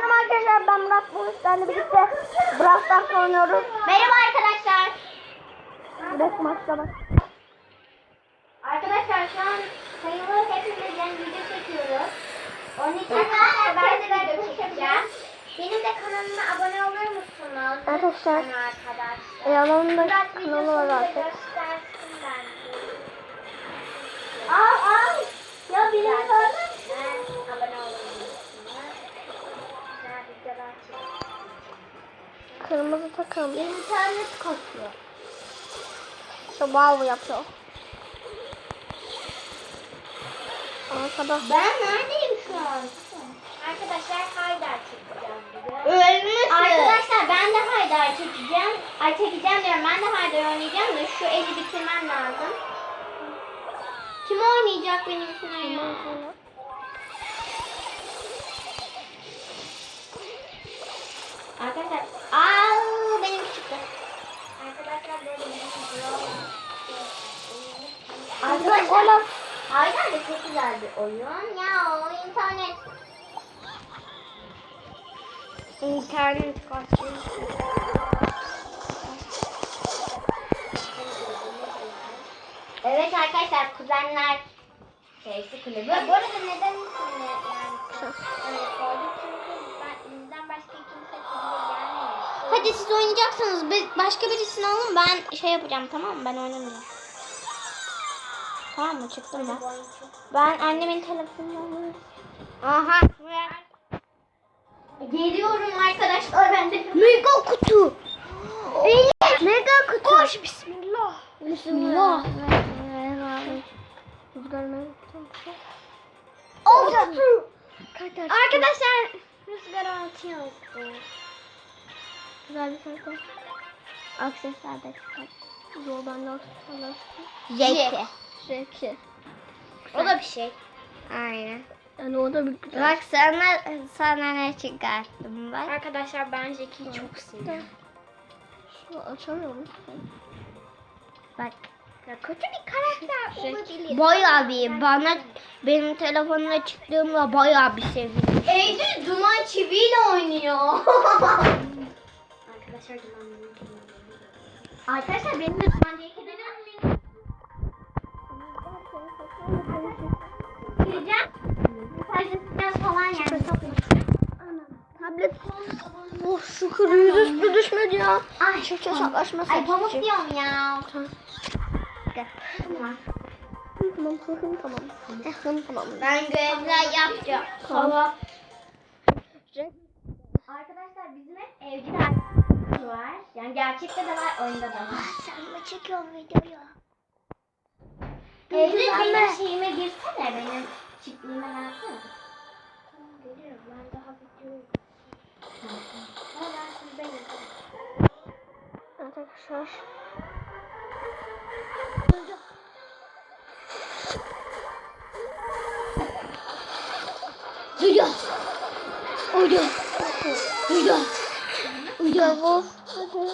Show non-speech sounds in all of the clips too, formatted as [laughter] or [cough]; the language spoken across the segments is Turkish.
Merhaba arkadaşlar ben Murat Buluş. Sizlerle birlikte Brawl Stars oynuyoruz. Merhaba arkadaşlar. Direkt maçta bak. Arkadaşlar şu an sayılı hepimiz yani video çekiyoruz. Onun için arkadaşlar ben de video çekeceğim. Benim de kanalıma abone olur musunuz? Arkadaşlar, arkadaşlar. Elan'ın da Murat kanalı var da artık. Aa aa. Ya benim Ben Kırmızı takım. İnternet kasıyor. Şu wow yapıyor. Arkada. Ben neredeyim şu an? Arkadaşlar Haydar çekeceğim. Ölmüşsün. Arkadaşlar ben de Haydar çekeceğim. Ay çekeceğim diyorum. Ben de Haydar oynayacağım da şu eli bitirmem lazım. Kim oynayacak benimkine ya? Arkadaşlar, aa benimki çıktı. Arkadaşlar böyle benim Arkadaşlar, Haydar da çok güzel bir oyun. Ya o internet İnternet kaçıyor. Evet arkadaşlar kuzenler şeysi kulübü. Bu arada neden ismini yani Hadi siz oynayacaksanız başka birisini alın ben şey yapacağım tamam mı? Ben oynamayacağım. Tamam mı? Çıktım ben. Ben annemin telefonunu. Aha. Geliyorum arkadaşlar ben de. Mega kutu. Mega kutu. Koş bismillah. Bismillah. Olacak. Arkadaşlar rüzgar altı yazdı. Güzel bir sayfa. Aksesuar da çıkar. Yoldan da aksesuarlar çıkar. Zeki. Zeki. O da bir şey. Aynen. Yani o da bir güzel. Bak sana sana ne çıkarttım bak. Arkadaşlar ben Jackie'yi çok seviyorum. Şunu açamıyor musun? Bak. Ya kötü bir karakter olabilir. Bayağı bir bana benim telefonuma çıktığımda bayağı bir sevindim. Eylül Duman çiviyle oynuyor. [laughs] Arkadaşlar Duman Arkadaşlar benim de Duman diye kedi Gireceğim. Mesajlaşacağız falan yani. Tablet. Oh şükür yüzüstü düşmedi ya. Ay, Çift hesaplaşması. Ay pamuk yapacak. diyorum ya. Tamam. Tamam. Tamam tamam tamam. Tamam tamam. Ben görevler yapacağım. Tamam. Arkadaşlar bizim hep evcil var. Yani gerçekte de var, oyunda da var. Sen mi çekiyorsun videoyu? Güzel benim şeyime girsene, benim çiftliğime gelsene. Tamam geliyorum, ben daha videoyu... Ama ben sizdeyim. Evet arkadaşlar. Duyuyor. Uyuyor. Uyuyor. Bu. Hadi.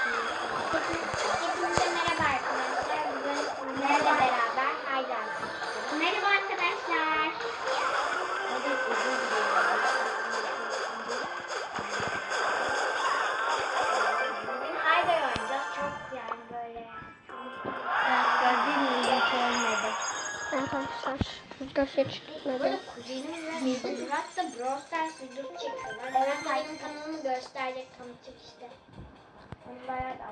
Hepinize merhaba arkadaşlar. Bugün sizlerle beraber Haydar. Merhaba arkadaşlar. Bugün Haydar oynayacağız. Çok yani böyle. Gördüğün gibi olmadı. Arkadaşlar. Rüzgar hiç gitmedi. Böyle kuzenim ve Murat da Brawl Stars videosu çekiyorlar. Evet benim kanalımı gösterecek tanıtacak işte.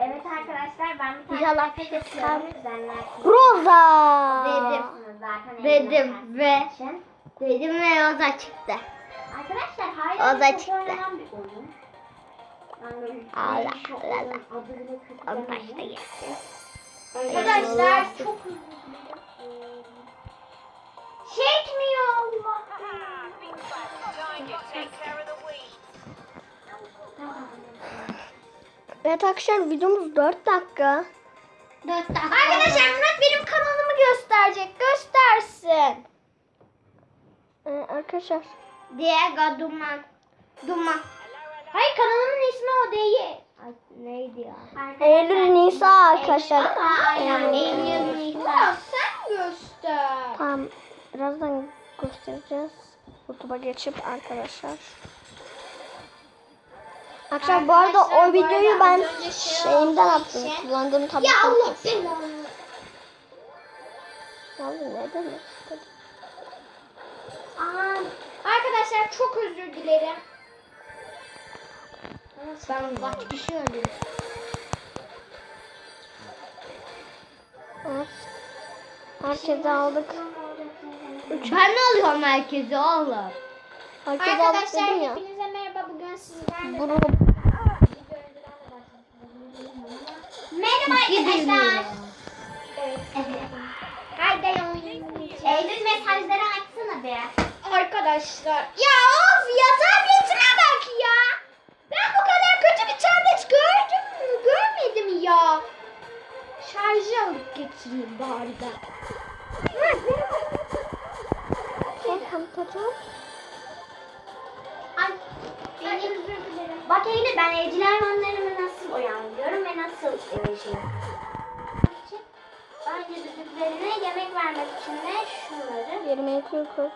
Evet arkadaşlar ben bir tane İnşallah açıyorum kuzenler. Roza. Dedim zaten. Dedim ve için. dedim ve o da çıktı. Arkadaşlar hayır çok çıktı. Allah Allah. On başta geldi. Arkadaşlar çok hızlı. Evet arkadaşlar videomuz 4 dakika. Dört dakika. Arkadaşlar Murat benim kanalımı gösterecek. Göstersin. Ee, arkadaşlar Diego Duman. Duman. Hayır kanalımın ismi o değil. Ay, neydi ya? Eylül Nisa arkadaşlar. Eylül Nisa. Sen göster. Tamam birazdan göstereceğiz. YouTube'a geçip arkadaşlar. Arkadaşlar bu arada o videoyu ben şey şeyimden attım. için- Kullandığım Ya tabletten. Allah belanı. Vallahi ne demek. Aa, arkadaşlar çok özür dilerim. Ben kaç kişi öldüm. Herkese aldık. Ben ne alıyorum herkese oğlum? Herkese aldık Arkadaşlar dedim ya. hepinize merhaba. Bugün sizlerle Bunu Merhaba arkadaşlar. Evet. Haydi oyun. Eylül mesajları açsana be. Arkadaşlar. Ya of ya tabletime bak ya. Ben bu kadar kötü bir tablet gördüm mü? Görmedim ya. Şarjı alıp getireyim bari ben. şey tanıtacağım. Ay, benim. Bak Eylül ben evcil hayvanlarımı nasıl uyandırıyorum ve nasıl şey. Önce düdüklerine yemek vermek için de şunları. Yerime yakıyor koy.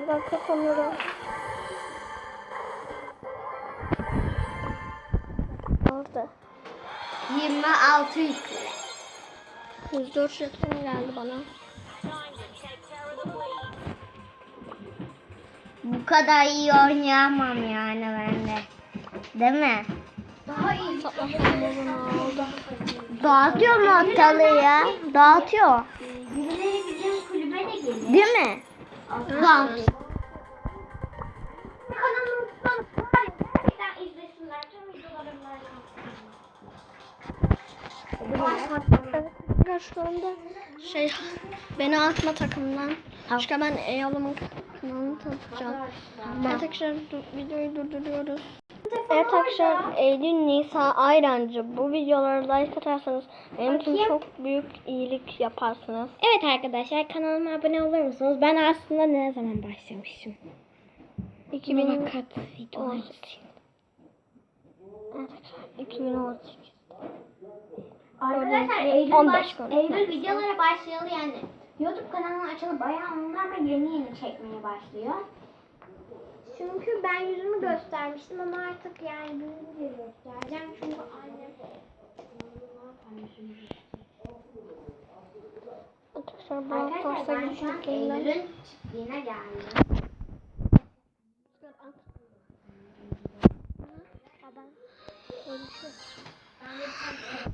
Bir dakika kamera. Orada. 26 yükle. 104 jeton geldi bana. Bu kadar iyi oynayamam yani ben de. Değil mi? Daha iyi. Dağıtıyor mu ortalığı ya? Dağıtıyor. Değil mi? Dağıt. Şu anda şey beni atma takımdan. Başka ben Eyalım'ın kanalını tanıtacağım. Evet arkadaşlar videoyu durduruyoruz. Evet arkadaşlar Eylül Nisa Ayrancı bu videoları like atarsanız benim için çok büyük iyilik yaparsınız. Evet arkadaşlar kanalıma abone olur musunuz? Ben aslında ne zaman başlamışım? 2000 Fakat videolar Evet arkadaşlar 2018. Arkadaşlar Eylül, 15 baş, gün. Eylül videolara başlayalı yani. YouTube kanalı açalı bayağı onlar ve yeni yeni çekmeye başlıyor. Çünkü ben yüzümü göstermiştim ama artık yani büyüyünce göstereceğim. Çünkü annem Arkadaşlar ben gittik yeniden. Eylül'ün çiftliğine geldim. Olacak.